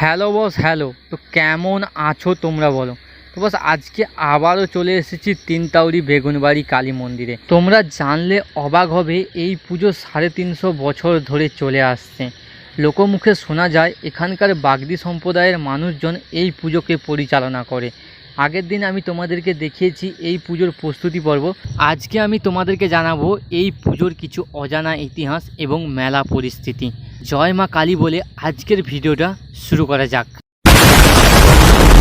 Hello boss, hello. তো কেমন আছো তোমরা বলো? তো বস, আজকে আবারও চলে এসেছি তিনতাউরি বেগুনবাড়ি কালী মন্দিরে। তোমরা জানলে অবাক হবে, এই পুজো সাড়ে তিনশো বছর ধরে চলে আসছে। লোকমুখে শোনা যায়, এখানকার বাগদি সম্প্রদায়ের মানুষজন এই পুজোকে পরিচালনা করে। আগের দিন আমি তোমাদেরকে দেখিয়েছি এই পুজোর প্রস্তুতি পর্ব। আজকে আমি তোমাদেরকে জানাব এই পুজোর কিছু অজানা ইতিহাস এবং মেলা পরিস্থিতি। জয় মা কালী বলে আজকের ভিডিওটা শুরু করা যাক।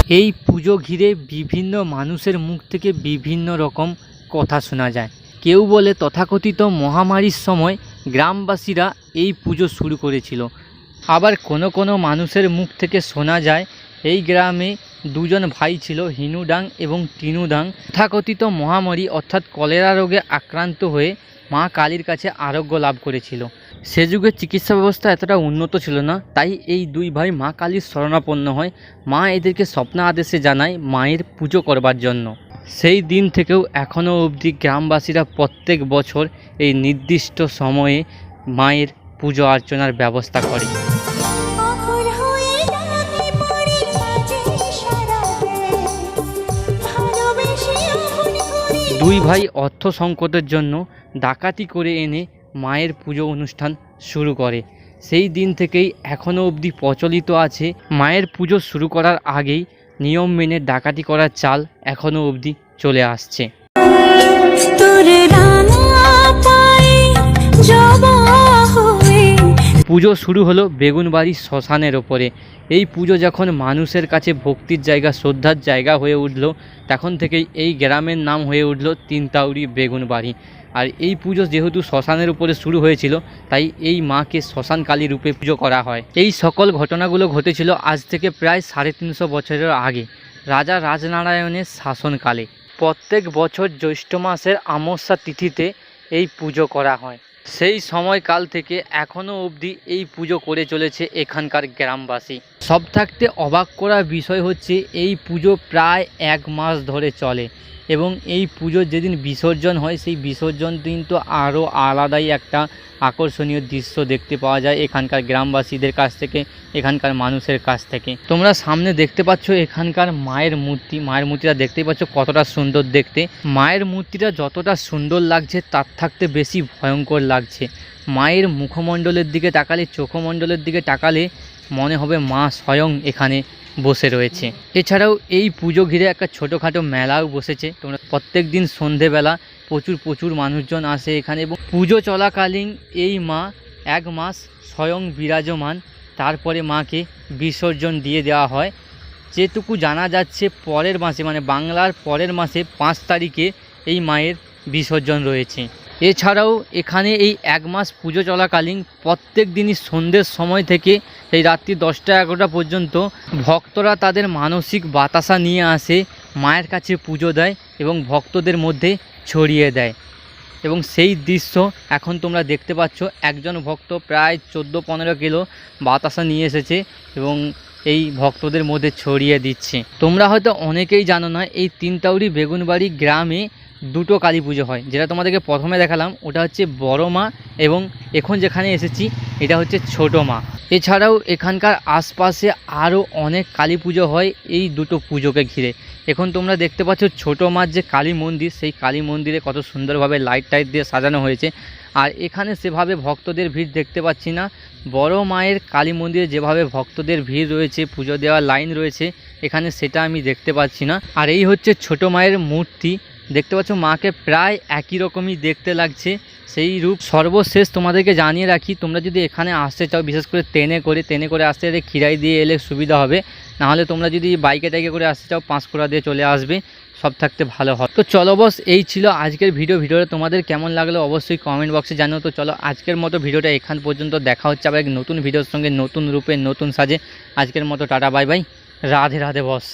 এই পুজো ঘিরে বিভিন্ন মানুষের মুখ থেকে বিভিন্ন রকম কথা শোনা যায়। কেউ বলে তথাকথিত মহামারীর সময় গ্রামবাসীরা এই পুজো শুরু করেছিল। আবার কোনো কোনো মানুষের মুখ থেকে শোনা যায়, এই গ্রামে দুজন ভাই ছিল, হিনুডাং এবং টিনুডাং। তথাকথিত মহামারী অর্থাৎ কলেরা রোগে আক্রান্ত হয়ে মা কালীর কাছে আরোগ্য লাভ করেছিল। সে যুগে চিকিৎসা ব্যবস্থা এতটা উন্নত ছিল না, তাই এই দুই ভাই মা কালীর শরণাপন্ন হয়। মা এদেরকে স্বপ্ন আদেশে জানায় মায়ের পুজো করবার জন্য। সেই দিন থেকেও এখনও অবধি গ্রামবাসীরা প্রত্যেক বছর এই নির্দিষ্ট সময়ে মায়ের পুজো অর্চনার ব্যবস্থা করে। দুই ভাই অর্থ সংকটের জন্য ডাকাতি করে এনে মায়ের পুজো অনুষ্ঠান শুরু করে। সেই দিন থেকেই এখনও অবধি প্রচলিত আছে, মায়ের পুজো শুরু করার আগেই নিয়ম মেনে ডাকাতি করার চাল এখনও অবধি চলে আসছে। পুজো শুরু হলো বেগুনবাড়ির শ্মশানের ওপরে। এই পুজো যখন মানুষের কাছে ভক্তির জায়গা, শ্রদ্ধার জায়গা হয়ে উঠল, তখন থেকেই এই গ্রামের নাম হয়ে উঠল তিনতাউরি বেগুনবাড়ি। আর এই পুজো যেহেতু শ্মশানের উপরে শুরু হয়েছিল, তাই এই মাকে শ্মশান কালী রূপে পুজো করা হয়। এই সকল ঘটনাগুলো ঘটেছিল আজ থেকে প্রায় সাড়ে তিনশো বছরের আগে, রাজা রাজনারায়ণের শাসনকালে। প্রত্যেক বছর জ্যৈষ্ঠ মাসের আমস্যা তিথিতে এই পুজো করা হয়। সেই সময়কাল থেকে এখনও অবধি এই পুজো করে চলেছে এখানকার গ্রামবাসী। সব থাকতে অবাক করার বিষয় হচ্ছে এই পুজো প্রায় এক মাস ধরে চলে এবং এই পুজোর যেদিন বিসর্জন হয় সেই বিসর্জন দিন তো আরও আলাদাই একটা আকর্ষণীয় দৃশ্য দেখতে পাওয়া যায় এখানকার গ্রামবাসীদের কাছ থেকে, এখানকার মানুষের কাছ থেকে। তোমরা সামনে দেখতে পাচ্ছ এখানকার মায়ের মূর্তি, মায়ের মূর্তিটা দেখতেই পাচ্ছ কতটা সুন্দর দেখতে। মায়ের মূর্তিটা যতটা সুন্দর লাগছে তার থাকতে বেশি ভয়ঙ্কর লাগছে। মায়ের মুখমণ্ডলের দিকে তাকালে, চোখমণ্ডলের দিকে তাকালে মনে হবে মা স্বয়ং এখানে বসে রয়েছে। এছাড়াও এই পুজো ঘিরে একটা ছোটোখাটো মেলাও বসেছে। তোমরা প্রত্যেক দিন সন্ধেবেলা প্রচুর প্রচুর মানুষজন আসে এখানে এবং পুজো চলাকালীন এই মা এক মাস স্বয়ং বিরাজমান, তারপরে মাকে বিসর্জন দিয়ে দেওয়া হয়। যেটুকু জানা যাচ্ছে পরের মাসে মানে বাংলার পরের মাসে পাঁচ তারিখে এই মায়ের বিসর্জন রয়েছে। এছাড়াও এখানে এই এক মাস পুজো চলাকালীন প্রত্যেক দিনই সন্ধ্যের সময় থেকে এই রাত্রি দশটা এগারোটা পর্যন্ত ভক্তরা তাদের মানসিক বাতাসা নিয়ে আসে, মায়ের কাছে পুজো দেয় এবং ভক্তদের মধ্যে ছড়িয়ে দেয়। এবং সেই দৃশ্য এখন তোমরা দেখতে পাচ্ছ, একজন ভক্ত প্রায় চোদ্দ পনেরো কিলো বাতাসা নিয়ে এসেছে এবং এই ভক্তদের মধ্যে ছড়িয়ে দিচ্ছে। তোমরা হয়তো অনেকেই জানো না, এই তিনতাউরি বেগুনবাড়ি গ্রামে দুটো কালী পুজো হয়। যেটা তোমাদেরকে প্রথমে দেখালাম, ওটা হচ্ছে বড় মা এবং এখন যেখানে এসেছি, এটা হচ্ছে ছোট মা। এছাড়াও এখানকার আশপাশে আরও অনেক কালী পুজো হয় এই দুটো পুজোকে ঘিরে। এখন তোমরা দেখতে পাচ্ছ ছোট মার যে কালী মন্দির, সেই কালী মন্দিরে কত সুন্দরভাবে লাইট টাইট দিয়ে সাজানো হয়েছে। আর এখানে সেভাবে ভক্তদের ভিড় দেখতে পাচ্ছি না। বড় মায়ের কালী মন্দিরে যেভাবে ভক্তদের ভিড় রয়েছে, পুজো দেওয়ার লাইন রয়েছে, এখানে সেটা আমি দেখতে পাচ্ছি না। আর এই হচ্ছে ছোট মায়ের মূর্তি। দেখতে পাচ্ছ, মাকে প্রায় একই রকমই দেখতে লাগছে। সেই রূপ সর্বশেষ তোমাদেরকে জানিয়ে রাখি, তোমরা যদি এখানে আসতে চাও, বিশেষ করে ট্রেনে করে ট্রেনে করে আসতে গেলে খিরাই দিয়ে এলে সুবিধা হবে। নাহলে তোমরা যদি বাইকে টাইকে করে আসতে চাও, পাঁশকুড়া দিয়ে চলে আসবে, সব থাকতে ভালো হয়। তো চলো বস, এই ছিল আজকের ভিডিও। ভিডিওটা তোমাদের কেমন লাগল অবশ্যই কমেন্ট বক্সে জানো তো চলো আজকের মতো ভিডিওটা এখান পর্যন্ত দেখা হচ্ছে আবার এক নতুন ভিডিওর সঙ্গে, নতুন রূপে, নতুন সাজে। আজকের মতো tata, bye bye. Radhe Radhe boss.